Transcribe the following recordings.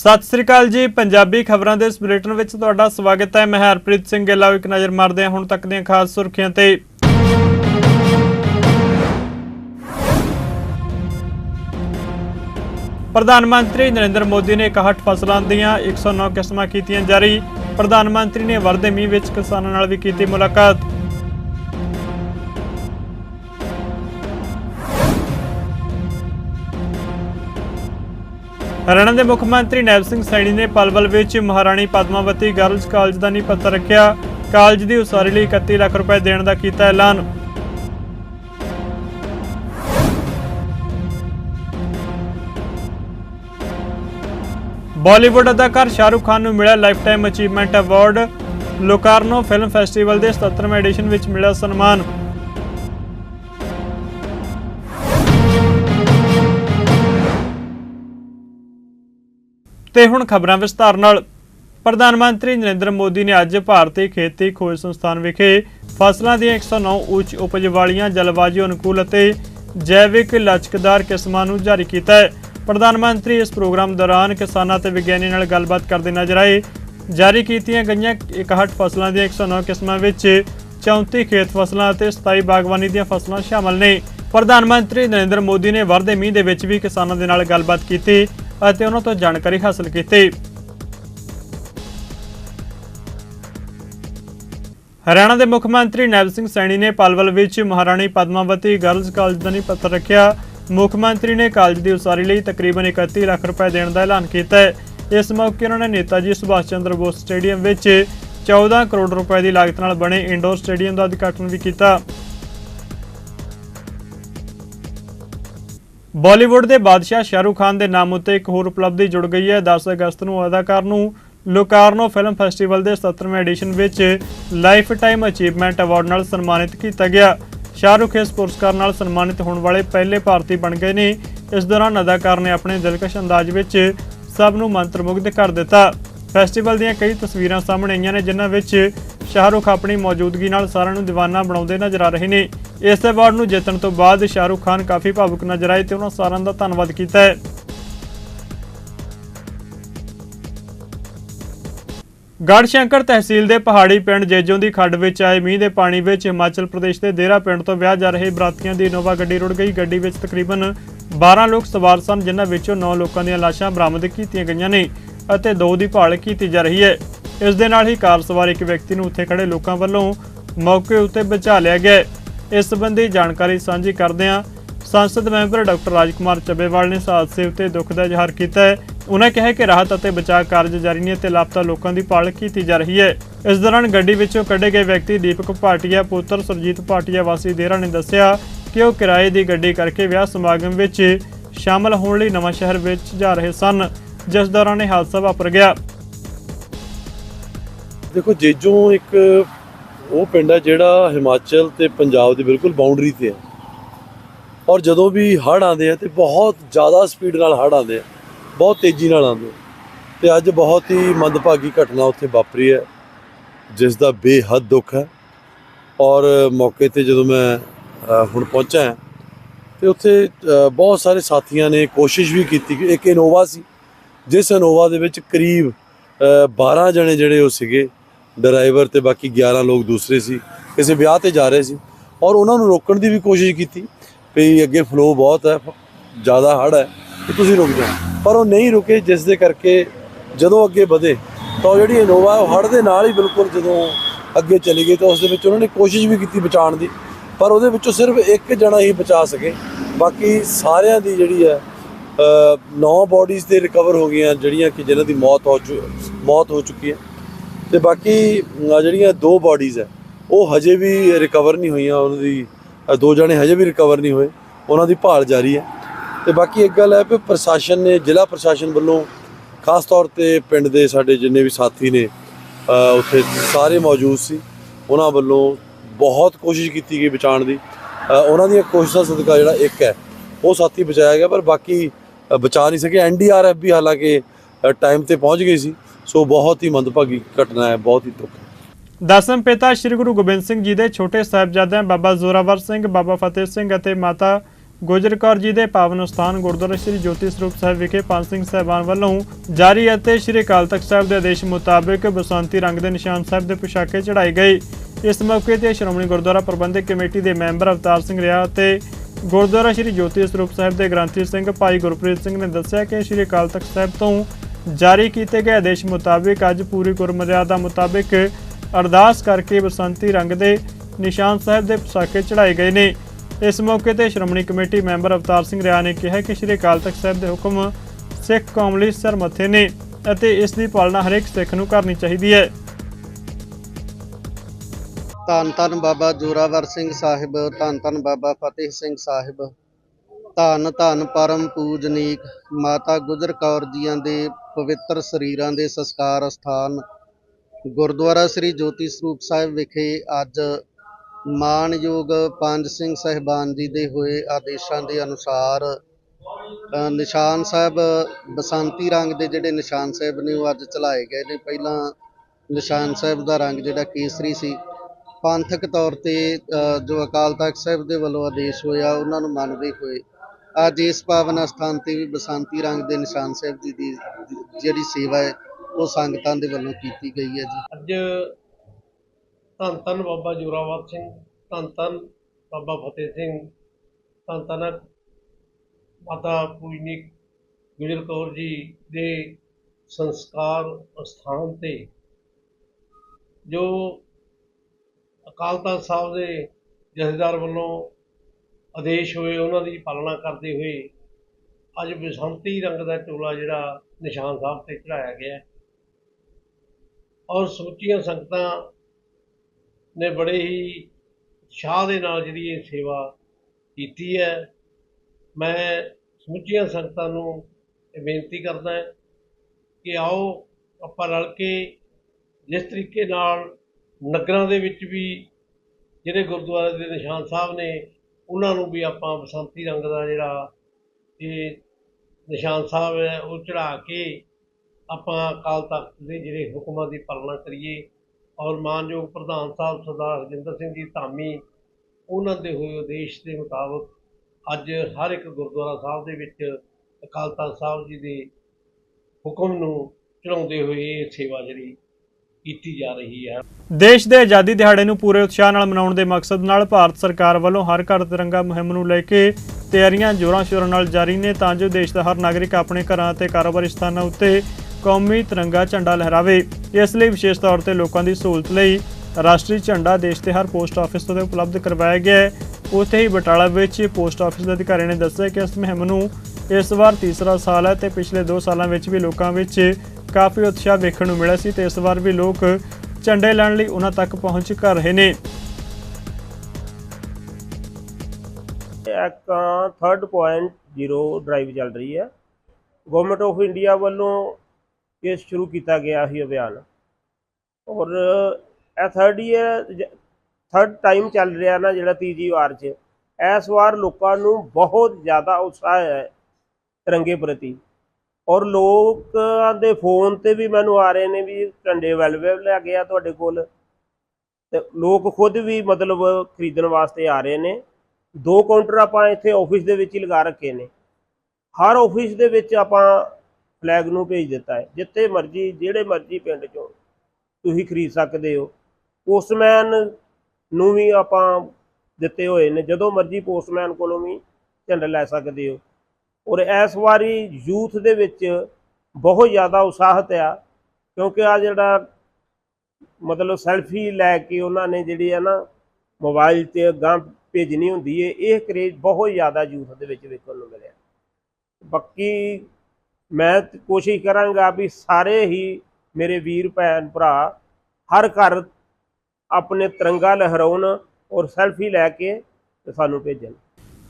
ਸਤਿ ਸ੍ਰੀ ਅਕਾਲ ਜੀ, ਪੰਜਾਬੀ ਖਬਰਾਂ ਦੇ ਇਸ ਬੁਲੇਟਿਨ ਵਿੱਚ ਤੁਹਾਡਾ ਸਵਾਗਤ ਹੈ। ਮੈਂ ਹਰਪ੍ਰੀਤ ਸਿੰਘ ਗਿੱਲਾ ਇੱਕ ਨਜ਼ਰ ਮਾਰਦੇ ਹਾਂ ਹੁਣ ਤੱਕ ਦੀਆਂ ਖਾਸ ਸੁਰਖੀਆਂ ਤੇ। ਪ੍ਰਧਾਨ ਮੰਤਰੀ ਨਰਿੰਦਰ ਮੋਦੀ ਨੇ 61 ਫਸਲਾਂ ਦੀਆਂ 109 ਕਿਸਮਾਂ ਕੀਤੀਆਂ ਜਾਰੀ। ਪ੍ਰਧਾਨ ਮੰਤਰੀ ਨੇ ਵਰਦੇ ਮੀਂਹ ਵਿੱਚ ਕਿਸਾਨਾਂ ਨਾਲ ਵੀ ਕੀਤੀ ਮੁਲਾਕਾਤ। ਹਰਿਆਣਾ ਦੇ ਮੁੱਖ ਮੰਤਰੀ ਨੈਬ ਸਿੰਘ ਸੈਣੀ ਨੇ ਪਲਵਲ ਵਿੱਚ ਮਹਾਰਾਣੀ ਪਦਮਾਵਤੀ ਗਰਲਜ਼ ਕਾਲਜ ਦਾ ਨੀਂਹ ਪੱਥਰ ਰੱਖਿਆ। ਕਾਲਜ ਦੀ ਉਸਾਰੀ ਲਈ 31 ਲੱਖ ਰੁਪਏ ਦੇਣ ਦਾ ਕੀਤਾ ਐਲਾਨ। ਬਾਲੀਵੁੱਡ ਅਦਾਕਾਰ ਸ਼ਾਹਰੁਖ ਖਾਨ ਨੂੰ ਮਿਲਿਆ lifetime achievement award Locarno film festival ਦੇ 77ਵੇਂ ਐਡੀਸ਼ਨ ਵਿੱਚ ਮਿਲਿਆ ਸਨਮਾਨ। ਤੇ ਹੁਣ ਖਬਰਾਂ ਵਿਸਤਾਰ ਨਾਲ। ਪ੍ਰਧਾਨ ਮੰਤਰੀ ਨਰਿੰਦਰ ਮੋਦੀ ਨੇ ਅੱਜ ਭਾਰਤੀ ਖੇਤੀ ਖੋਜ ਸੰਸਥਾਨ ਵਿਖੇ ਫਸਲਾਂ ਦੀਆਂ 109 ਉੱਚ ਉਪਜ ਵਾਲੀਆਂ ਜਲਵਾਯੂ ਅਨੁਕੂਲ ਅਤੇ ਜੈਵਿਕ ਲਚਕਦਾਰ ਕਿਸਮਾਂ ਨੂੰ ਜਾਰੀ ਕੀਤਾ ਹੈ। ਪ੍ਰਧਾਨ ਮੰਤਰੀ ਇਸ ਪ੍ਰੋਗਰਾਮ ਦੌਰਾਨ ਕਿਸਾਨਾਂ ਤੇ ਵਿਗਿਆਨੀ ਨਾਲ ਗੱਲਬਾਤ ਕਰਦੇ ਨਜ਼ਰ ਆਏ। ਜਾਰੀ ਕੀਤੀਆਂ ਗਈਆਂ 61 ਫਸਲਾਂ ਦੀਆਂ 109 ਕਿਸਮਾਂ ਵਿੱਚ 34 ਖੇਤ ਫਸਲਾਂ ਅਤੇ 27 ਬਾਗਬਾਨੀ ਦੀਆਂ ਫਸਲਾਂ ਸ਼ਾਮਲ ਨੇ। ਪ੍ਰਧਾਨ ਮੰਤਰੀ ਨਰਿੰਦਰ ਮੋਦੀ ਨੇ ਵਰਦੇ ਮੀਂਹ ਦੇ ਵਿੱਚ ਵੀ ਕਿਸਾਨਾਂ ਦੇ ਨਾਲ ਗੱਲਬਾਤ ਕੀਤੀ। ਅਤੇ ਉਹਨਾਂ ਤੋਂ ਜਾਣਕਾਰੀ ਹਾਸਲ ਕੀਤੀ। ਹਰਿਆਣਾ ਦੇ ਮੁੱਖ ਮੰਤਰੀ ਨੈਬ ਸਿੰਘ ਸੈਣੀ ਨੇ ਪਲਵਲ ਵਿੱਚ ਮਹਾਰਾਣੀ ਪਦਮਾਵਤੀ ਗਰਲਜ਼ ਕਾਲਜ ਦਾ ਨੀਂਹ ਪੱਥਰ ਰੱਖਿਆ। ਮੁੱਖ ਮੰਤਰੀ ਨੇ ਕਾਲਜ ਦੀ ਉਸਾਰੀ ਲਈ ਤਕਰੀਬਨ 31 ਲੱਖ ਰੁਪਏ ਦੇਣ ਦਾ ਐਲਾਨ ਕੀਤਾ ਹੈ। ਇਸ ਮੌਕੇ ਉਹਨਾਂ ਨੇ ਨੇਤਾਜੀ ਸੁਭਾਸ਼ ਚੰਦਰ ਬੋਸ ਸਟੇਡੀਅਮ ਵਿੱਚ 14 ਕਰੋੜ ਰੁਪਏ ਦੀ ਲਾਗਤ ਨਾਲ ਬਣੇ ਇੰਡੋਰ ਸਟੇਡੀਅਮ ਦਾ ਉਦਘਾਟਨ ਵੀ ਕੀਤਾ। ਬਾਲੀਵੁੱਡ ਦੇ ਬਾਦਸ਼ਾਹ ਸ਼ਾਹਰੁਖ ਖਾਨ ਦੇ ਨਾਮ ਉੱਤੇ ਇੱਕ ਹੋਰ ਉਪਲਬਧੀ ਜੁੜ ਗਈ ਹੈ। 10 ਅਗਸਤ ਨੂੰ ਅਦਾਕਾਰ ਨੂੰ ਲੋਕਾਰਨੋ ਫਿਲਮ ਫੈਸਟੀਵਲ ਦੇ 77ਵੇਂ ਐਡੀਸ਼ਨ ਵਿੱਚ ਲਾਈਫ ਟਾਈਮ ਅਚੀਵਮੈਂਟ ਅਵਾਰਡ ਨਾਲ ਸਨਮਾਨਿਤ ਕੀਤਾ ਗਿਆ। ਸ਼ਾਹਰੁਖ ਇਸ ਪੁਰਸਕਾਰ ਨਾਲ ਸਨਮਾਨਿਤ ਹੋਣ ਵਾਲੇ ਪਹਿਲੇ ਭਾਰਤੀ ਬਣ ਗਏ ਨੇ। ਇਸ ਦੌਰਾਨ ਅਦਾਕਾਰ ਨੇ ਆਪਣੇ ਦਿਲਕਸ਼ ਅੰਦਾਜ਼ ਵਿੱਚ ਸਭ ਨੂੰ ਮੰਤਰਮੁਗਧ ਕਰ ਦਿੱਤਾ। ਫੈਸਟੀਵਲ ਦੀਆਂ ਕਈ ਤਸਵੀਰਾਂ ਸਾਹਮਣੇ ਆਈਆਂ ਨੇ, ਜਿਨ੍ਹਾਂ ਵਿੱਚ ਸ਼ਾਹਰੁਖ ਆਪਣੀ ਮੌਜੂਦਗੀ ਨਾਲ ਸਾਰਿਆਂ ਨੂੰ دیਵਾਨਾ ਬਣਾਉਂਦੇ ਨਜ਼ਰ ਆ ਰਹੇ ਨੇ। ਇਸ ਅਵਾਰਡ ਨੂੰ ਜਿੱਤਣ ਤੋਂ ਬਾਅਦ ਸ਼ਾਹਰੁਖ ਖਾਨ ਕਾਫੀ ਭਾਵੁਕ ਨਜ਼ਰ ਆਏ ਤੇ ਉਹਨਾਂ ਸਾਰਿਆਂ ਦਾ ਧੰਨਵਾਦ ਕੀਤਾ ਹੈ। ਗੜਸ਼ੰਕਰ ਤਹਿਸੀਲ ਦੇ ਪਹਾੜੀ ਪਿੰਡ ਜੇਜੋਂ ਦੀ ਖੱਡ ਵਿੱਚ ਆਏ ਮੀਂਹ ਦੇ ਪਾਣੀ ਵਿੱਚ ਹਿਮਾਚਲ ਪ੍ਰਦੇਸ਼ ਦੇ ਦੇਰਾ ਪਿੰਡ ਤੋਂ ਵਿਆਹ ਜਾ ਰਹੇ ਬਰਾਤੀਆਂ ਦੀ ਇਨੋਵਾ ਗੱਡੀ ਰੁੜ ਗਈ। ਗੱਡੀ ਵਿੱਚ ਤਕਰੀਬਨ 12 ਲੋਕ ਸਵਾਰ ਸਨ, ਜਿਨ੍ਹਾਂ ਵਿੱਚੋਂ 9 ਲੋਕਾਂ ਦੀਆਂ ਲਾਸ਼ਾਂ ਬਰਾਮਦ ਕੀਤੀਆਂ ਗਈਆਂ ਨੇ ਅਤੇ ਦੋ ਦੀ ਭਾਲ ਕੀਤੀ ਜਾ ਰਹੀ ਹੈ। ਇਸ ਦੇ ਨਾਲ ਹੀ ਕਾਰ ਸਵਾਰ ਇੱਕ ਵਿਅਕਤੀ ਨੂੰ ਉੱਥੇ ਖੜੇ ਲੋਕਾਂ ਵੱਲੋਂ ਮੌਕੇ ਉੱਤੇ ਬਚਾ ਲਿਆ ਗਿਆ ਇਸ ਸੰਬੰਧੀ ਜਾਣਕਾਰੀ ਸਾਂਝੀ ਕਰਦਿਆਂ ਸੰਸਦ ਮੈਂਬਰ ਡਾਕਟਰ ਰਾਜਕੁਮਾਰ ਚੱਬੇਵਾਲ ਨੇ ਹਾਦਸੇ ਉੱਤੇ ਦੁੱਖ ਦਾ ਇਜ਼ਹਾਰ ਕੀਤਾ ਹੈ। ਉਹਨਾਂ ਕਿਹਾ ਕਿ ਰਾਹਤ ਅਤੇ ਬਚਾਅ ਕਾਰਜ ਜਾਰੀ ਨੇ ਤੇ ਲਾਪਤਾ ਲੋਕਾਂ ਦੀ ਭਾਲ ਕੀਤੀ ਜਾ ਰਹੀ ਹੈ। ਇਸ ਦੌਰਾਨ ਗੱਡੀ ਵਿੱਚੋਂ ਕੱਢੇ ਗਏ ਵਿਅਕਤੀ ਦੀਪਕ ਭਾਟੀਆ, ਪੁੱਤਰ ਸੁਰਜੀਤ ਭਾਟੀਆ, ਵਾਸੀ ਦੇਹਰਾ ਨੇ ਦੱਸਿਆ ਕਿ ਉਹ ਕਿਰਾਏ ਦੀ ਗੱਡੀ ਕਰਕੇ ਵਿਆਹ ਸਮਾਗਮ ਵਿੱਚ ਸ਼ਾਮਲ ਹੋਣ ਲਈ ਨਵਾਂ ਸ਼ਹਿਰ ਵਿੱਚ ਜਾ ਰਹੇ ਸਨ, ਜਿਸ ਦੌਰਾਨ ਇਹ ਹਾਦਸਾ ਵਾਪਰ ਗਿਆ। ਦੇਖੋ ਜੇਜੋਂ ਇੱਕ ਉਹ ਪਿੰਡ ਹੈ ਜਿਹੜਾ ਹਿਮਾਚਲ ਤੇ ਪੰਜਾਬ ਦੀ ਬਿਲਕੁਲ ਬਾਉਂਡਰੀ ਤੇ ਹੈ ਔਰ ਜਦੋਂ ਵੀ ਹੜ੍ਹ ਆਉਂਦੇ ਆ ਤੇ ਬਹੁਤ ਜ਼ਿਆਦਾ ਸਪੀਡ ਨਾਲ ਹੜ੍ਹ ਆਉਂਦੇ ਆ ਬਹੁਤ ਤੇਜ਼ੀ ਨਾਲ ਆਉਂਦੇ ਆ। ਤੇ ਅੱਜ ਬਹੁਤ ਹੀ ਮੰਦਭਾਗੀ ਘਟਨਾ ਉੱਥੇ ਵਾਪਰੀ ਹੈ ਜਿਸ ਦਾ ਬੇਹੱਦ ਦੁੱਖ ਹੈ ਔਰ ਮੌਕੇ ਤੇ ਜਦੋਂ ਮੈਂ ਹੁਣ ਪਹੁੰਚਾ ਹਾਂ, ਤੇ ਉੱਥੇ ਬਹੁਤ ਸਾਰੇ ਸਾਥੀਆਂ ਨੇ ਕੋਸ਼ਿਸ਼ ਵੀ ਕੀਤੀ ਕਿ ਇੱਕ ਇਨੋਵਾ ਸੀ ਜਿਸ ਇਨੋਵਾ ਦੇ ਵਿੱਚ ਕਰੀਬ ਅ, 12 ਜਣੇ ਜਿਹੜੇ ਉਹ ਸੀਗੇ ਡਰਾਈਵਰ ਤੇ ਬਾਕੀ 11 ਲੋਕ ਦੂਸਰੇ ਸੀ, ਕਿਸੇ ਵਿਆਹ ਤੇ ਜਾ ਰਹੇ ਸੀ ਔਰ ਉਹਨਾਂ ਨੂੰ ਰੋਕਣ ਦੀ ਵੀ ਕੋਸ਼ਿਸ਼ ਕੀਤੀ ਵੀ ਅੱਗੇ ਫਲੋ ਬਹੁਤ ਹੈ, ਜ਼ਿਆਦਾ ਹੜ ਹੈ, ਤੇ ਤੁਸੀਂ ਰੁਕ ਜਾਓ। ਪਰ ਉਹ ਨਹੀਂ ਰੁਕੇ, ਜਿਸ ਦੇ ਕਰਕੇ ਜਦੋਂ ਅੱਗੇ ਵਧੇ, ਤਾਂ ਉਹ ਜਿਹੜੀ ਇਨੋਵਾ ਉਹ ਹੜ ਦੇ ਨਾਲ ਹੀ ਬਿਲਕੁਲ ਜਦੋਂ ਅੱਗੇ ਚਲੀ ਗਈ ਤਾਂ ਉਸ ਦੇ ਵਿੱਚ ਉਹਨਾਂ ਨੇ ਕੋਸ਼ਿਸ਼ ਵੀ ਕੀਤੀ ਬਚਾਉਣ ਦੀ, ਪਰ ਉਹਦੇ ਵਿੱਚੋਂ ਸਿਰਫ ਇੱਕ ਜਣਾ ਹੀ ਬਚਾ ਸਕੇ। ਬਾਕੀ ਸਾਰਿਆਂ ਦੀ ਜਿਹੜੀ ਹੈ ਨੌ ਬਾਡੀਜ਼ ਤੇ ਰਿਕਵਰ ਹੋ ਗਈਆਂ, ਜਿਹੜੀਆਂ ਕਿ ਜਿਨ੍ਹਾਂ ਦੀ ਮੌਤ ਹੋ ਚੁ, ਮੌਤ ਹੋ ਚੁੱਕੀ ਹੈ। ਤੇ ਬਾਕੀ ਜਿਹੜੀਆਂ ਦੋ ਬਾਡੀਜ਼ ਹੈ, ਉਹ ਹਜੇ ਵੀ ਰਿਕਵਰ ਨਹੀਂ ਹੋਈਆਂ, ਉਹਨਾਂ ਦੀ ਦੋ ਜਣੇ ਹਜੇ ਵੀ ਰਿਕਵਰ ਨਹੀਂ ਹੋਏ, ਉਹਨਾਂ ਦੀ ਭਾਲ ਜਾਰੀ ਹੈ। ਤੇ ਬਾਕੀ ਇੱਕ ਗੱਲ ਹੈ ਕਿ ਪ੍ਰਸ਼ਾਸਨ ਨੇ, ਜ਼ਿਲ੍ਹਾ ਪ੍ਰਸ਼ਾਸਨ ਵੱਲੋਂ ਖਾਸ ਤੌਰ ਤੇ ਪਿੰਡ ਦੇ ਸਾਡੇ ਜਿੰਨੇ ਵੀ ਸਾਥੀ ਨੇ ਉੱਥੇ ਸਾਰੇ ਮੌਜੂਦ ਸੀ, ਉਹਨਾਂ ਵੱਲੋਂ ਬਹੁਤ ਕੋਸ਼ਿਸ਼ ਕੀਤੀ ਗਈ ਬਚਾਉਣ ਦੀ। ਉਹਨਾਂ ਦੀਆਂ ਕੋਸ਼ਿਸ਼ਾਂ ਸਦਕਾ ਜਿਹੜਾ ਇੱਕ ਹੈ, ਉਹ ਸਾਥੀ ਬਚਾਇਆ ਗਿਆ, ਪਰ ਬਾਕੀ ਬਚਾ ਨਹੀਂ ਸਕੇ। ਐਨਡੀਆਰਐਫ ਵੀ ਹਾਲਾਂਕਿ ਟਾਈਮ ਤੇ ਪਹੁੰਚ ਗਈ ਸੀ। ਸੋ ਬਹੁਤ ਹੀ ਮੰਦਭਾਗੀ ਘਟਨਾ ਹੈ, ਬਹੁਤ ਹੀ ਦੁੱਖ ਦਸਮ ਪਿਤਾ ਸ੍ਰੀ ਗੁਰੂ ਗੋਬਿੰਦ ਸਿੰਘ ਜੀ ਦੇ ਛੋਟੇ ਸਾਹਿਬਜ਼ਾਦਿਆਂ ਬਾਬਾ ਜ਼ੋਰਾਵਰ ਸਿੰਘ, ਬਾਬਾ ਫਤਿਹ ਸਿੰਘ ਅਤੇ ਮਾਤਾ ਗੁਜਰ ਕੌਰ ਜੀ ਦੇ ਪਾਵਨ ਸਥਾਨ ਗੁਰਦੁਆਰਾ ਸ੍ਰੀ ਜੋਤੀ ਸਰੂਪ ਸਾਹਿਬ ਵਿਖੇ ਪੰਜ ਸਿੰਘ ਸਾਹਿਬਾਨ ਵੱਲੋਂ ਜਾਰੀ ਅਤੇ ਸ੍ਰੀ ਅਕਾਲ ਤਖਤ ਸਾਹਿਬ ਦੇ ਆਦੇਸ਼ ਮੁਤਾਬਕ ਬਸੰਤੀ ਰੰਗ ਦੇ ਨਿਸ਼ਾਨ ਸਾਹਿਬ ਦੇ ਪੁਸ਼ਾਕੇ ਚੜਾਏ ਗਏ। ਇਸ ਮੌਕੇ ਤੇ ਸ਼੍ਰੋਮਣੀ ਗੁਰਦੁਆਰਾ ਪ੍ਰਬੰਧਕ ਕਮੇਟੀ ਦੇ ਮੈਂਬਰ ਅਵਤਾਰ ਸਿੰਘ ਰਿਆ ਅਤੇ ਗੁਰਦੁਆਰਾ ਸ੍ਰੀ ਜੋਤੀ ਸਰੂਪ ਸਾਹਿਬ ਦੇ ਗ੍ਰੰਥੀ ਸਿੰਘ ਭਾਈ ਗੁਰਪ੍ਰੀਤ ਸਿੰਘ ਨੇ ਦੱਸਿਆ ਕਿ ਸ੍ਰੀ ਅਕਾਲ ਤਖਤ ਸਾਹਿਬ ਤੋਂ ਜਾਰੀ ਕੀਤੇ ਗਏ ਆਦੇਸ਼ ਮੁਤਾਬਕ ਅੱਜ ਪੂਰੀ ਗੁਰਮਰਿਆਦਾ ਮੁਤਾਬਕ ਅਰਦਾਸ ਕਰਕੇ ਬਸੰਤੀ ਰੰਗ ਦੇ ਨਿਸ਼ਾਨ ਸਾਹਿਬ ਦੇ ਪਸਾਕੇ ਚੜਾਏ ਗਏ ਨੇ। ਇਸ ਮੌਕੇ ਤੇ ਸ਼੍ਰੋਮਣੀ ਕਮੇਟੀ ਮੈਂਬਰ ਅਵਤਾਰ ਸਿੰਘ ਰਿਆ ਨੇ ਕਿਹਾ ਕਿ ਸ੍ਰੀ ਅਕਾਲ ਤਖਤ ਸਾਹਿਬ ਦੇ ਹੁਕਮ ਸਿੱਖ ਕੌਮ ਲਈ ਸਿਰ ਮੱਥੇ ਨੇ ਅਤੇ ਇਸ ਦੀ ਪਾਲਣਾ ਹਰੇਕ ਸਿੱਖ ਨੂੰ ਕਰਨੀ ਚਾਹੀਦੀ ਹੈ। ਧੰਨ ਧੰਨ ਬਾਬਾ ਜੋਰਾਵਰ ਸਿੰਘ ਸਾਹਿਬ, ਧੰਨ ਧੰਨ ਬਾਬਾ ਫਤਿਹ ਸਿੰਘ ਸਾਹਿਬ। ਧੰਨ ਧੰਨ ਪਰਮ ਪੂਜਨੀਕ ਮਾਤਾ ਗੁਜਰ ਕੌਰ ਜੀਆਂ ਦੇ ਪਵਿੱਤਰ ਸਰੀਰਾਂ ਦੇ ਸੰਸਕਾਰ ਅਸਥਾਨ ਗੁਰਦੁਆਰਾ ਸ੍ਰੀ ਜੋਤੀ ਸਰੂਪ ਸਾਹਿਬ ਵਿਖੇ ਅੱਜ ਮਾਨਯੋਗ ਪੰਜ ਸਿੰਘ ਸਹਿਬਾਨ ਜੀ ਦੇ ਹੋਏ ਆਦੇਸ਼ਾਂ ਦੇ ਅਨੁਸਾਰ ਨਿਸ਼ਾਨ ਸਾਹਿਬ ਬਸੰਤੀ ਰੰਗ ਦੇ ਜਿਹੜੇ ਨਿਸ਼ਾਨ ਸਾਹਿਬ ਨੇ ਉਹ ਅੱਜ ਚਲਾਏ ਗਏ ਨੇ। ਪਹਿਲਾਂ ਨਿਸ਼ਾਨ ਸਾਹਿਬ ਦਾ ਰੰਗ ਜਿਹੜਾ ਕੇਸਰੀ ਸੀ। ਪੰਥਕ ਤੌਰ ਤੇ ਜੋ ਅਕਾਲ ਤਖਤ ਸਾਹਿਬ ਦੇ ਵੱਲੋਂ ਆਦੇਸ਼ ਹੋਇਆ, ਉਹਨਾਂ ਨੂੰ ਮੰਨਦੇ ਹੋਏ ਅੱਜ ਇਸ ਪਾਵਨ ਅਸਥਾਨ ਤੇ ਵੀ ਬਸੰਤੀ ਰੰਗ ਦੇ ਨਿਸ਼ਾਨ ਸਾਹਿਬ ਜੀ ਦੀ ਜਿਹੜੀ ਸੇਵਾ ਹੈ, ਉਹ ਸੰਗਤਾਂ ਦੇ ਵੱਲੋਂ ਕੀਤੀ ਗਈ ਹੈ ਜੀ। ਅੱਜ ਧੰਨ ਧੰਨ ਬਾਬਾ ਜੋਰਾਵਰ ਸਿੰਘ, ਧੰਨ ਧੰਨ ਬਾਬਾ ਫਤਿਹ ਸਿੰਘ, ਧੰਨ ਧੰਨ ਮਾਤਾ ਪੂਜਨੀਕ ਗੁਜਰ ਕੌਰ ਜੀ ਦੇ ਸੰਸਕਾਰ ਅਸਥਾਨ ਤੇ ਜੋ ਅਕਾਲ ਤਖਤ ਸਾਹਿਬ ਦੇ ਜਥੇਦਾਰ ਵੱਲੋਂ ਆਦੇਸ਼ ਹੋਏ, ਉਹਨਾਂ ਦੀ ਪਾਲਣਾ ਕਰਦੇ ਹੋਏ ਅੱਜ ਬਸੰਤੀ ਰੰਗ ਦਾ ਚੋਲਾ ਜਿਹੜਾ ਨਿਸ਼ਾਨ ਸਾਹਿਬ ਤੇ ਚੜਾਇਆ ਗਿਆ ਔਰ ਸਮੁੱਚੀਆਂ ਸੰਗਤਾਂ ਨੇ ਬੜੇ ਹੀ ਉਤਸ਼ਾਹ ਦੇ ਨਾਲ ਜਿਹੜੀ ਇਹ ਸੇਵਾ ਕੀਤੀ ਹੈ। ਮੈਂ ਸਮੁੱਚੀਆਂ ਸੰਗਤਾਂ ਨੂੰ ਇਹ ਬੇਨਤੀ ਕਰਦਾ ਹਾਂ ਕਿ ਆਓ ਆਪਾਂ ਰਲ ਕੇ ਜਿਸ ਤਰੀਕੇ ਨਾਲ ਨਗਰਾਂ ਦੇ ਵਿੱਚ ਵੀ ਜਿਹੜੇ ਗੁਰਦੁਆਰੇ ਦੇ ਨਿਸ਼ਾਨ ਸਾਹਿਬ ਨੇ ਉਹਨਾਂ ਨੂੰ ਵੀ ਆਪਾਂ ਬਸੰਤੀ ਰੰਗ ਦਾ ਜਿਹੜਾ ਇਹ ਨਿਸ਼ਾਨ ਸਾਹਿਬ ਹੈ, ਉਹ ਚੜ੍ਹਾ ਕੇ ਆਪਾਂ ਅਕਾਲ ਤਖਤ ਦੇ ਜਿਹੜੇ ਹੁਕਮਾਂ ਦੀ ਪਾਲਣਾ ਕਰੀਏ। ਔਰ ਮਾਨਯੋਗ ਪ੍ਰਧਾਨ ਸਾਹਿਬ ਸਰਦਾਰ ਹਰਜਿੰਦਰ ਸਿੰਘ ਜੀ ਧਾਮੀ, ਉਹਨਾਂ ਦੇ ਹੋਏ ਉਦੇਸ਼ ਦੇ ਮੁਤਾਬਕ ਅੱਜ ਹਰ ਇੱਕ ਗੁਰਦੁਆਰਾ ਸਾਹਿਬ ਦੇ ਵਿੱਚ ਅਕਾਲ ਤਖਤ ਸਾਹਿਬ ਜੀ ਦੇ ਹੁਕਮ ਨੂੰ ਚੜਾਉਂਦੇ ਹੋਏ ਇਹ ਸੇਵਾ ਜਿਹੜੀ ਕੀਤੀ ਜਾ ਰਹੀ ਹੈ। ਦੇਸ਼ ਦੇ ਆਜ਼ਾਦੀ ਦਿਹਾੜੇ ਨੂੰ ਪੂਰੇ ਉਤਸ਼ਾਹ ਨਾਲ ਮਨਾਉਣ ਦੇ ਮਕਸਦ ਨਾਲ ਭਾਰਤ ਸਰਕਾਰ ਵੱਲੋਂ ਹਰ ਘਰ ਤਿਰੰਗਾ ਮੁਹਿੰਮ ਨੂੰ ਲੈ ਕੇ ਤਿਆਰੀਆਂ ਜ਼ੋਰਾਂ ਸ਼ੋਰਾਂ ਨਾਲ ਜਾਰੀ ਨੇ, ਤਾਂ ਜੋ ਦੇਸ਼ ਦਾ ਹਰ ਨਾਗਰਿਕ ਆਪਣੇ ਘਰਾਂ ਅਤੇ ਕਾਰੋਬਾਰੀ ਸਥਾਨਾਂ ਉੱਤੇ ਕੌਮੀ ਤਿਰੰਗਾ ਝੰਡਾ ਲਹਿਰਾਵੇ। ਇਸ ਲਈ ਵਿਸ਼ੇਸ਼ ਤੌਰ ਤੇ ਲੋਕਾਂ ਦੀ ਸਹੂਲਤ ਲਈ ਰਾਸ਼ਟਰੀ ਝੰਡਾ ਦੇਸ਼ ਦੇ ਹਰ ਪੋਸਟ ਆਫਿਸ ਤੋਂ ਉਪਲਬਧ ਕਰਵਾਇਆ ਗਿਆ ਹੈ। ਉੱਥੇ ਹੀ ਬਟਾਲਾ ਵਿੱਚ ਪੋਸਟ ਆਫਿਸ ਦੇ ਅਧਿਕਾਰੀ ਨੇ ਦੱਸਿਆ ਕਿ ਇਸ ਮੁਹਿੰਮ ਨੂੰ ਇਸ ਵਾਰ ਤੀਸਰਾ ਸਾਲ ਹੈ ਤੇ ਪਿਛਲੇ 2 ਸਾਲਾਂ ਵਿੱਚ ਵੀ ਲੋਕਾਂ ਵਿੱਚ ਕਾਫੀ ਉਤਸ਼ਾਹ ਵੇਖਣ ਨੂੰ ਮਿਲਿਆ ਸੀ ਤੇ ਇਸ ਵਾਰ ਵੀ ਲੋਕ ਝੰਡੇ ਲੈਣ ਲਈ ਉਹਨਾਂ ਤੱਕ ਪਹੁੰਚ ਕਰ ਰਹੇ ਨੇ। ਇੱਕ 3.0 ਡਰਾਈਵ ਚੱਲ ਰਹੀ ਹੈ। ਗਵਰਨਮੈਂਟ ਆਫ ਇੰਡੀਆ ਵੱਲੋਂ ਇਹ ਸ਼ੁਰੂ ਕੀਤਾ ਗਿਆ ਸੀ ਅਭਿਆਨ। ਔਰ ਇਹ ਥਰਡ ਈਅਰ ਥਰਡ ਟਾਈਮ ਚੱਲ ਰਿਹਾ ਨਾ ਜਿਹੜਾ ਤੀਜੀ ਵਾਰ 'ਚ। ਇਸ ਵਾਰ ਲੋਕਾਂ ਨੂੰ ਬਹੁਤ ਜ਼ਿਆਦਾ ਉਤਸ਼ਾਹ ਹੈ ਤਿਰੰਗੇ ਪ੍ਰਤੀ। ਔਰ ਲੋਕਾਂ ਦੇ ਫੋਨ ਤੇ ਵੀ ਮੈਨੂੰ ਆ ਰਹੇ ਨੇ ਵੀ ਝੰਡੇ ਅਵੇਲੇਬਲ ਲੈ ਗਿਆ ਤੁਹਾਡੇ ਕੋਲ। ਤੇ ਲੋਕ ਖੁਦ ਵੀ ਮਤਲਬ ਖਰੀਦਣ ਵਾਸਤੇ ਆ ਰਹੇ ਨੇ। ਦੋ ਕਾਊਂਟਰ ਆਪਾਂ ਇੱਥੇ ਆਫਿਸ ਦੇ ਵਿੱਚ ਹੀ ਲਗਾ ਰੱਖੇ ਨੇ। ਹਰ ਆਫਿਸ ਦੇ ਵਿੱਚ ਆਪਾਂ ਫਲੈਗ ਨੂੰ ਭੇਜ ਦਿੱਤਾ ਹੈ। ਜਿੱਥੇ ਮਰਜ਼ੀ, ਜਿਹੜੇ ਮਰਜ਼ੀ ਪਿੰਡ ਚੋਂ ਤੁਸੀਂ ਖਰੀਦ ਸਕਦੇ ਹੋ। ਪੋਸਟਮੈਨ ਨੂੰ ਵੀ ਆਪਾਂ ਦਿੱਤੇ ਹੋਏ ਨੇ। ਜਦੋਂ ਮਰਜ਼ੀ ਪੋਸਟਮੈਨ ਕੋਲੋਂ ਵੀ ਝੰਡੇ ਲੈ ਸਕਦੇ ਹੋ। ਔਰ ਇਸ ਵਾਰੀ ਯੂਥ ਦੇ ਵਿੱਚ ਬਹੁਤ ਜ਼ਿਆਦਾ ਉਤਸ਼ਾਹਤ ਆ, ਕਿਉਂਕਿ ਆ ਜਿਹੜਾ ਮਤਲਬ ਸੈਲਫੀ ਲੈ ਕੇ ਉਹਨਾਂ ਨੇ ਜਿਹੜੀ ਹੈ ਨਾ ਮੋਬਾਈਲ ਤੇ ਗਾਂ ਭੇਜਣੀ ਹੁੰਦੀ ਹੈ ਇਹ ਕਰੇਜ ਬਹੁਤ ਜ਼ਿਆਦਾ ਯੂਥ ਦੇ ਵਿੱਚ ਵੇਖਣ ਨੂੰ ਮਿਲਿਆ। ਬਾਕੀ ਮੈਂ ਕੋਸ਼ਿਸ਼ ਕਰਾਂਗਾ ਵੀ ਸਾਰੇ ਹੀ ਮੇਰੇ ਵੀਰ, ਭੈਣ, ਭਰਾ ਹਰ ਘਰ ਆਪਣੇ ਤਿਰੰਗਾ ਲਹਿਰਾਉਣ ਔਰ ਸੈਲਫੀ ਲੈ ਕੇ ਤੇ ਸਾਨੂੰ ਭੇਜਣ।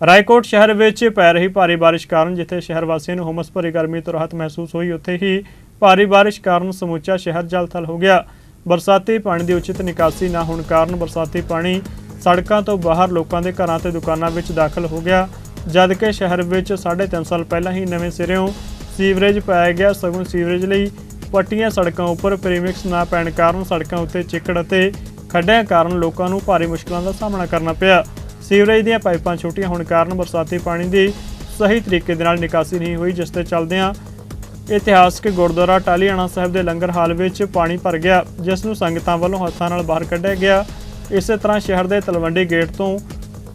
ਰਾਏਕੋਟ ਸ਼ਹਿਰ ਵਿੱਚ ਪੈ ਰਹੀ ਭਾਰੀ ਬਾਰਿਸ਼ ਕਾਰਨ ਜਿੱਥੇ ਸ਼ਹਿਰ ਵਾਸੀਆਂ ਨੂੰ ਹੁਮਸ ਭਰੀ ਗਰਮੀ ਤੋਂ ਰਾਹਤ ਮਹਿਸੂਸ ਹੋਈ, ਉੱਥੇ ਹੀ ਭਾਰੀ ਬਾਰਿਸ਼ ਕਾਰਨ ਸਮੁੱਚਾ ਸ਼ਹਿਰ ਜਲਥਲ ਹੋ ਗਿਆ। ਬਰਸਾਤੀ ਪਾਣੀ ਦੀ ਉਚਿਤ ਨਿਕਾਸੀ ਨਾ ਹੋਣ ਕਾਰਨ ਬਰਸਾਤੀ ਪਾਣੀ ਸੜਕਾਂ ਤੋਂ ਬਾਹਰ ਲੋਕਾਂ ਦੇ ਘਰਾਂ ਤੇ ਦੁਕਾਨਾਂ ਵਿੱਚ ਦਾਖਲ ਹੋ ਗਿਆ। ਜਦਕਿ ਸ਼ਹਿਰ ਵਿੱਚ 3.5 ਸਾਲ ਪਹਿਲਾਂ ਹੀ ਨਵੇਂ ਸਿਰਿਓਂ ਸੀਵਰੇਜ ਪਾਇਆ ਗਿਆ। ਸਗੋਂ ਸੀਵਰੇਜ ਲਈ ਪੱਟੀਆਂ ਸੜਕਾਂ ਉੱਪਰ ਪ੍ਰੀਮਿਕਸ ਨਾ ਪੈਣ ਕਾਰਨ ਸੜਕਾਂ ਉੱਤੇ ਚਿੱਕੜ ਅਤੇ ਖੱਡਿਆਂ ਕਾਰਨ ਲੋਕਾਂ ਨੂੰ ਭਾਰੀ ਮੁਸ਼ਕਲਾਂ ਦਾ ਸਾਹਮਣਾ ਕਰਨਾ ਪਿਆ। ਸੀਵਰੇਜ ਦੀਆਂ ਪਾਈਪਾਂ ਛੋਟੀਆਂ ਹੋਣ ਕਾਰਨ ਬਰਸਾਤੀ ਪਾਣੀ ਦੀ ਸਹੀ ਤਰੀਕੇ ਦੇ ਨਾਲ ਨਿਕਾਸੀ ਨਹੀਂ ਹੋਈ, ਜਿਸ ਦੇ ਚੱਲਦਿਆਂ ਇਤਿਹਾਸਕ ਗੁਰਦੁਆਰਾ ਟਾਲੀਆਣਾ ਸਾਹਿਬ ਦੇ ਲੰਗਰ ਹਾਲ ਵਿੱਚ ਪਾਣੀ ਭਰ ਗਿਆ, ਜਿਸ ਨੂੰ ਸੰਗਤਾਂ ਵੱਲੋਂ ਹੱਥਾਂ ਨਾਲ ਬਾਹਰ ਕੱਢਿਆ ਗਿਆ। ਇਸੇ ਤਰ੍ਹਾਂ ਸ਼ਹਿਰ ਦੇ ਤਲਵੰਡੀ ਗੇਟ ਤੋਂ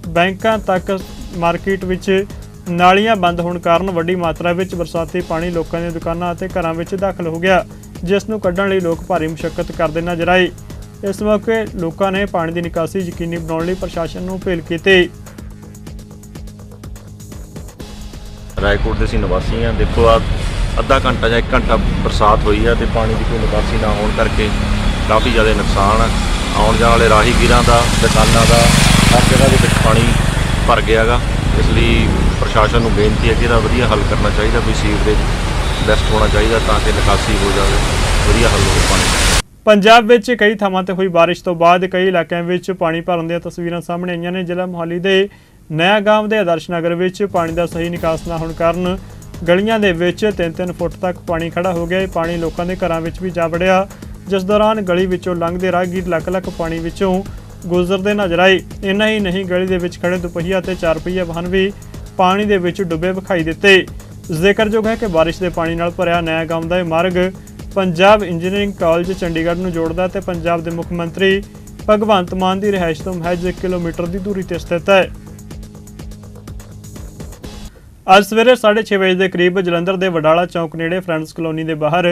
ਬੈਂਕਾਂ ਤੱਕ ਮਾਰਕੀਟ ਵਿੱਚ ਨਾਲੀਆਂ ਬੰਦ ਹੋਣ ਕਾਰਨ ਵੱਡੀ ਮਾਤਰਾ ਵਿੱਚ ਬਰਸਾਤੀ ਪਾਣੀ ਲੋਕਾਂ ਦੀਆਂ ਦੁਕਾਨਾਂ ਅਤੇ ਘਰਾਂ ਵਿੱਚ ਦਾਖਲ ਹੋ ਗਿਆ, ਜਿਸ ਨੂੰ ਕੱਢਣ ਲਈ ਲੋਕ ਭਾਰੀ ਮੁਸ਼ਕਲ ਕਰਦੇ ਨਜ਼ਰ ਆਏ। ਇਸ ਮੌਕੇ ਲੋਕਾਂ ਨੇ ਪਾਣੀ ਦੀ ਨਿਕਾਸੀ ਯਕੀਨੀ ਬਣਾਉਣ ਲਈ ਪ੍ਰਸ਼ਾਸਨ ਨੂੰ ਅਪੀਲ ਕੀਤੀ। ਰਾਏਕੋਟ ਦੇ ਅਸੀਂ ਨਿਵਾਸੀ ਹਾਂ। ਦੇਖੋ, ਆ ਅੱਧਾ ਘੰਟਾ ਜਾਂ 1 ਘੰਟਾ ਬਰਸਾਤ ਹੋਈ ਆ ਤੇ ਪਾਣੀ ਦੀ ਕੋਈ ਨਿਕਾਸੀ ਨਾ ਹੋਣ ਕਰਕੇ ਕਾਫੀ ਜ਼ਿਆਦਾ ਨੁਕਸਾਨ ਆ। ਆਉਣ ਜਾਣ ਵਾਲੇ ਰਾਹਗੀਰਾਂ ਦਾ, ਦੁਕਾਨਾਂ ਦਾ, ਹਰ ਜਗ੍ਹਾ ਦੇ ਵਿੱਚ ਪਾਣੀ ਭਰ ਗਿਆਗਾ ਇਸ ਲਈ ਪ੍ਰਸ਼ਾਸਨ ਨੂੰ ਬੇਨਤੀ ਹੈ ਕਿ ਇਹਦਾ ਵਧੀਆ ਹੱਲ ਕਰਨਾ ਚਾਹੀਦਾ, ਕੋਈ ਸੀਵਰੇਜ ਬੈਸਟ ਹੋਣਾ ਚਾਹੀਦਾ ਤਾਂ ਕਿ ਨਿਕਾਸੀ ਹੋ ਜਾਵੇ। ਵਧੀਆ ਹੱਲ ਹੋਵੇ ਪਾਣੀ। ਦਾ ਪੰਜਾਬ ਵਿੱਚ ਕਈ ਥਾਵਾਂ ਤੇ ਹੋਈ ਬਾਰਿਸ਼ ਤੋਂ ਬਾਅਦ ਕਈ ਇਲਾਕਿਆਂ ਵਿੱਚ ਪਾਣੀ ਭਰਨ ਦੀਆਂ ਤਸਵੀਰਾਂ ਸਾਹਮਣੇ ਆਈਆਂ ਨੇ। ਜ਼ਿਲ੍ਹਾ ਮੋਹਾਲੀ ਦੇ ਨਇਆ ਗਾਂਵ ਦੇ ਆਦਰਸ਼ ਨਗਰ ਵਿੱਚ ਪਾਣੀ ਦਾ ਸਹੀ ਨਿਕਾਸ ਨਾ ਹੋਣ ਕਾਰਨ ਗਲੀਆਂ ਦੇ ਵਿੱਚ 3-3 ਫੁੱਟ ਤੱਕ ਪਾਣੀ ਖੜਾ ਹੋ ਗਿਆ। ਇਹ ਪਾਣੀ ਲੋਕਾਂ ਦੇ ਘਰਾਂ ਵਿੱਚ ਵੀ ਜਾ ਵੜਿਆ। ਜਿਸ ਦੌਰਾਨ ਗਲੀ ਵਿੱਚੋਂ ਲੰਘਦੇ ਰਾਹਗੀਰ ਲੱਖ-ਲੱਖ ਪਾਣੀ ਵਿੱਚੋਂ ਗੁਜ਼ਰਦੇ ਨਜ਼ਰ ਆਏ। ਇੰਨਾ ਹੀ ਨਹੀਂ, ਗਲੀ ਦੇ ਵਿੱਚ ਖੜੇ ਦੁਪਹੀਆ ਤੇ ਚਾਰ ਪਹੀਆ ਵਾਹਨ ਵੀ ਪਾਣੀ ਦੇ ਵਿੱਚ ਡੁੱਬੇ ਵਿਖਾਈ ਦਿੱਤੇ। ਜ਼ਿਕਰਯੋਗ ਹੈ ਕਿ ਬਾਰਿਸ਼ ਦੇ ਪਾਣੀ ਨਾਲ ਭਰਿਆ ਨਇਆ ਗਾਂਵ ਦਾ ਇਹ ਮਾਰਗ ਪੰਜਾਬ ਇੰਜੀਨੀਅਰਿੰਗ ਕਾਲਜ ਚੰਡੀਗੜ੍ਹ ਨੂੰ ਜੋੜਦਾ ਤੇ ਪੰਜਾਬ ਦੇ ਮੁੱਖ ਮੰਤਰੀ ਭਗਵੰਤ ਮਾਨ ਦੀ ਰਿਹਾਇਸ਼ ਤੋਂ ਮਹਿਜ਼ 1 ਕਿਲੋਮੀਟਰ ਦੀ ਦੂਰੀ ਤੇ ਸਥਿਤ ਹੈ। ਅੱਜ ਸਵੇਰੇ 6:30 ਵਜੇ ਦੇ ਕਰੀਬ ਜਲੰਧਰ ਦੇ ਵਡਾਲਾ ਚੌਕ ਨੇੜੇ ਫਰੈਂਡਸ ਕਲੋਨੀ ਦੇ ਬਾਹਰ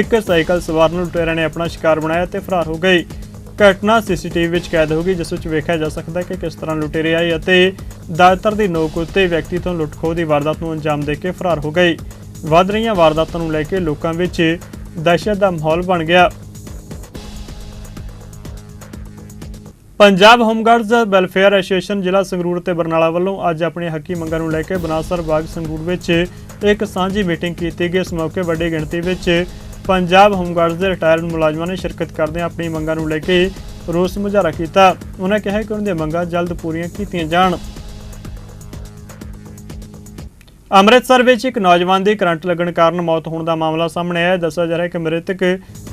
ਇੱਕ ਸਾਈਕਲ ਸਵਾਰ ਨੂੰ ਲੁਟੇਰਿਆਂ ਨੇ ਆਪਣਾ ਸ਼ਿਕਾਰ ਬਣਾਇਆ ਤੇ ਫਰਾਰ ਹੋ ਗਈ ਘਟਨਾ ਸੀਸੀਟੀਵੀ ਵਿੱਚ ਕੈਦ ਹੋ ਗਈ, ਜਿਸ ਵਿੱਚ ਵੇਖਿਆ ਜਾ ਸਕਦਾ ਹੈ ਕਿ ਕਿਸ ਤਰ੍ਹਾਂ ਲੁਟੇਰੇ ਆਏ ਅਤੇ ਦਾਤਰ ਦੀ ਨੋਕ ਉੱਤੇ ਵਿਅਕਤੀ ਤੋਂ ਲੁੱਟਖੋ ਦੀ ਵਾਰਦਾਤ ਨੂੰ ਅੰਜਾਮ ਦੇ ਕੇ ਫਰਾਰ ਹੋ ਗਈ ਵੱਧ ਰਹੀਆਂ ਵਾਰਦਾਤਾਂ ਨੂੰ ਲੈ ਕੇ ਲੋਕਾਂ ਵਿੱਚ ਦਹਿਸ਼ਤ ਦਾ ਮਾਹੌਲ ਬਣ ਗਿਆ। ਪੰਜਾਬ ਹੋਮਗਾਰਡਜ਼ ਵੈਲਫੇਅਰ ਐਸੋਸੀਏਸ਼ਨ ਜ਼ਿਲ੍ਹਾ ਸੰਗਰੂਰ ਤੇ ਬਰਨਾਲਾ ਵੱਲੋਂ ਅੱਜ ਆਪਣੀ ਹੱਕੀ ਮੰਗਾਂ ਨੂੰ ਲੈ ਕੇ ਬਨਾਸਰ ਬਾਗ ਸੰਗਰੂਰ ਵਿੱਚ ਇੱਕ ਸਾਂਝੀ ਮੀਟਿੰਗ ਕੀਤੀ ਗਈ। ਇਸ ਮੌਕੇ ਵੱਡੀ ਗਿਣਤੀ ਵਿੱਚ ਪੰਜਾਬ ਹੋਮਗਾਰਡਜ਼ ਦੇ ਰਿਟਾਇਰਡ ਮੁਲਾਜ਼ਮਾਂ ਨੇ ਸ਼ਿਰਕਤ ਕਰਦਿਆਂ ਆਪਣੀ ਮੰਗਾਂ ਨੂੰ ਲੈ ਕੇ ਰੋਸ ਮੁਜ਼ਾਹਰਾ ਕੀਤਾ। ਉਹਨਾਂ ਕਿਹਾ ਕਿ ਉਹਨਾਂ ਦੀਆਂ ਮੰਗਾਂ ਜਲਦ ਪੂਰੀਆਂ ਕੀਤੀਆਂ ਜਾਣ। ਅੰਮ੍ਰਿਤਸਰ ਵਿੱਚ ਇੱਕ ਨੌਜਵਾਨ ਦੀ ਕਰੰਟ ਲੱਗਣ ਕਾਰਨ ਮੌਤ ਹੋਣ ਦਾ ਮਾਮਲਾ ਸਾਹਮਣੇ ਆਇਆ। ਦੱਸਿਆ ਜਾ ਰਿਹਾ ਹੈ ਕਿ ਮ੍ਰਿਤਕ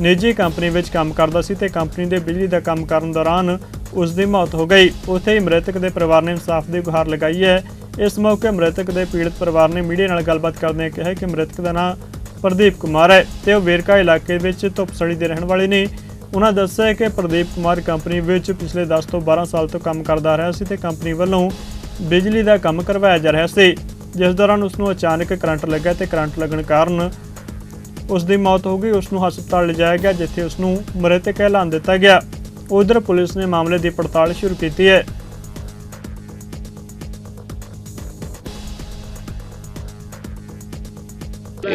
ਨਿੱਜੀ ਕੰਪਨੀ ਵਿੱਚ ਕੰਮ ਕਰਦਾ ਸੀ ਤੇ ਕੰਪਨੀ ਦੇ ਬਿਜਲੀ ਦਾ ਕੰਮ ਕਰਨ ਦੌਰਾਨ ਉਸ ਦੀ ਮੌਤ ਹੋ ਗਈ। ਉੱਥੇ ਹੀ ਮ੍ਰਿਤਕ ਦੇ ਪਰਿਵਾਰ ਨੇ ਇਨਸਾਫ ਦੀ ਗੁਹਾਰ ਲਗਾਈ ਹੈ। ਇਸ ਮੌਕੇ ਮ੍ਰਿਤਕ ਦੇ ਪੀੜਤ ਪਰਿਵਾਰ ਨੇ ਮੀਡੀਆ ਨਾਲ ਗੱਲਬਾਤ ਕਰਦਿਆਂ ਕਿਹਾ ਕਿ ਮ੍ਰਿਤਕ ਦਾ ਨਾਮ ਪ੍ਰਦੀਪ ਕੁਮਾਰ ਹੈ ਤੇ ਉਹ ਵੇਰਕਾ ਇਲਾਕੇ ਵਿੱਚ ਧੁੱਪਸੜੀ ਦੇ ਰਹਿਣ ਵਾਲੇ ਨੇ। ਉਹਨਾਂ ਦੱਸਿਆ ਕਿ ਪ੍ਰਦੀਪ ਕੁਮਾਰ ਕੰਪਨੀ ਵਿੱਚ ਪਿਛਲੇ 10 ਤੋਂ 12 ਸਾਲ ਤੋਂ ਕੰਮ ਕਰਦਾ ਰਿਹਾ ਸੀ ਤੇ ਕੰਪਨੀ ਵੱਲੋਂ ਬਿਜਲੀ ਦਾ ਕੰਮ ਕਰਵਾਇਆ ਜਾ ਰਿਹਾ ਸੀ। ਜਿਸ ਦੌਰਾਨ ਉਸ ਨੂੰ ਅਚਾਨਕ ਕਰੰਟ ਲੱਗਾ ਤੇ ਕਰੰਟ ਲੱਗਣ ਕਾਰਨ ਉਸ ਦੀ ਮੌਤ ਹੋ ਗਈ। ਉਸ ਨੂੰ ਹਸਪਤਾਲ ਲਿਜਾਇਆ ਗਿਆ, ਜਿੱਥੇ ਉਸ ਨੂੰ ਮ੍ਰਿਤਕ ਐਲਾਨ ਦਿੱਤਾ ਗਿਆ। ਉਧਰ ਪੁਲਿਸ ਨੇ ਮਾਮਲੇ ਦੀ ਪੜਤਾਲ ਸ਼ੁਰੂ ਕੀਤੀ ਹੈ।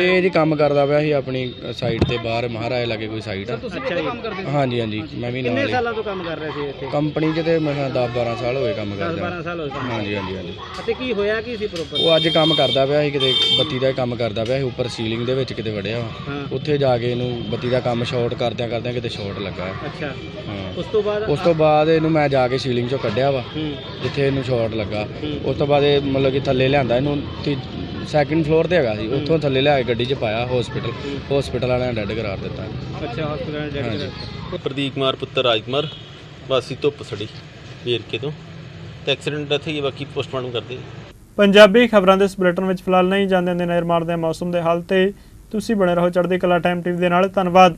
ਇਹ ਜੀ ਕੰਮ ਕਰਦਾ ਪਿਆ ਸੀ ਆਪਣੀ ਸਾਈਡ ਤੇ ਬਾਹਰ ਮਹਾਰਾਜ ਲਾਗੇ ਕੋਈ ਸਾਈਡ ਆ। ਤੁਸੀਂ ਵੀ ਕੰਮ ਕਰਦੇ ਹੋ ਹਾਂਜੀ ਹਾਂਜੀ ਮੈਂ ਵੀ ਨਾਲ ਕਿੰਨੇ ਹੀ। ਸਾਲਾਂ ਤੋਂ ਕੰਮ ਕਰ ਰਹੇ ਸੀ ਇੱਥੇ? ਕੰਪਨੀ 'ਚ ਤੇ ਮੈਂ 10 12 ਸਾਲ ਹੋਏ ਕੰਮ 10 ਕਰਦਾ 12 ਸਾਲ ਹੋਏ ਕੰਮ ਹਾਂਜੀ ਹਾਂਜੀ ਹਾਂਜੀ। ਅਤੇ ਕੀ ਹੋਇਆ ਕੀ ਸੀ ਪ੍ਰੋਪਰ ਉਹ ਅੱਜ ਕੰਮ ਕਰਦਾ ਪਿਆ ਸੀ ਕਿਤੇ ਬੱਤੀ ਦਾ ਕੰਮ ਕਰਦਾ ਪਿਆ ਸੀ ਉੱਪਰ ਸੀਲਿੰਗ ਦੇ ਵਿੱਚ ਕਿਤੇ ਵੜਿਆ। ਵਾ ਹਾਂ। ਉੱਥੇ ਜਾ ਕੇ ਇਹਨੂੰ ਬੱਤੀ ਦਾ ਕੰਮ ਸ਼ਾਰਟ ਕਰਦਿਆਂ ਕਰਦਿਆਂ ਕਿਤੇ ਸ਼ਾਰਟ ਲੱਗਾ। ਅੱਛਾ। ਹਾਂ। ਉਸ ਤੋਂ ਬਾਅਦ? ਉਸ ਤੋਂ ਬਾਅਦ ਇਹਨੂੰ ਮੈਂ ਜਾ ਕੇ ਸੀਲਿੰਗ 'ਚੋਂ ਕੱਢਿਆ ਵਾ ਹੂੰ। ਜਿੱਥੇ ਇਹਨੂੰ ਸ਼ਾਰਟ ਲੱਗਾ। ਹੂੰ। ਉਸ ਤੋਂ ਬਾਅਦ ਇਹ ਮਤਲਬ ਕਿ ਥੱਲੇ ਲਿਆਂਦਾ ਇਹਨੂੰ ਸੈਕਿੰਡ ਫਲੋਰ ਤੇ ਹੈਗਾ ਸੀ। ਉੱਥੋਂ ਥੱਲੇ ਲਿਆ ਕੇ ਗੱਡੀ 'ਚ ਪਾਇਆ ਹਸਪੀਟਲ ਹਸਪੀਟਲ ਵਾਲਿਆਂ ਨੇ ਡੈਡ ਕਰਾਰ ਦਿੱਤਾ। ਅੱਛਾ ਹਸਪੀਟਲ ਡੈਡ ਹਾਂਜੀ। ਪ੍ਰਦੀਪ ਕੁਮਾਰ ਪੁੱਤਰ ਰਾਜਕੁਮਾਰ। ਵਾਸੀ ਧੁੱਪ ਸੜੀ ਵੇਰਕੇ ਤੋਂ। ਤੇ ਐਕਸੀਡੈਂਟ ਇੱਥੇ ਹੀ ਬਾਕੀ ਪੋਸਟਮਾਰਟਮ ਕਰਦੇ। ਪੰਜਾਬੀ ਖਬਰਾਂ ਦੇ ਇਸ ਬੁਲੇਟਿਨ ਵਿੱਚ ਫਿਲਹਾਲ ਨਹੀਂ ਜਾਂਦੇ ਨੇ ਨਜ਼ਰ ਮਾਰਦੇ ਮੌਸਮ ਦੇ ਹਾਲ ਤੇ ਤੁਸੀਂ ਬਣੇ ਰਹੋ ਚੜ੍ਹਦੀ ਕਲਾ ਟਾਈਮ ਟੀਵੀ ਦੇ ਨਾਲ। ਧੰਨਵਾਦ।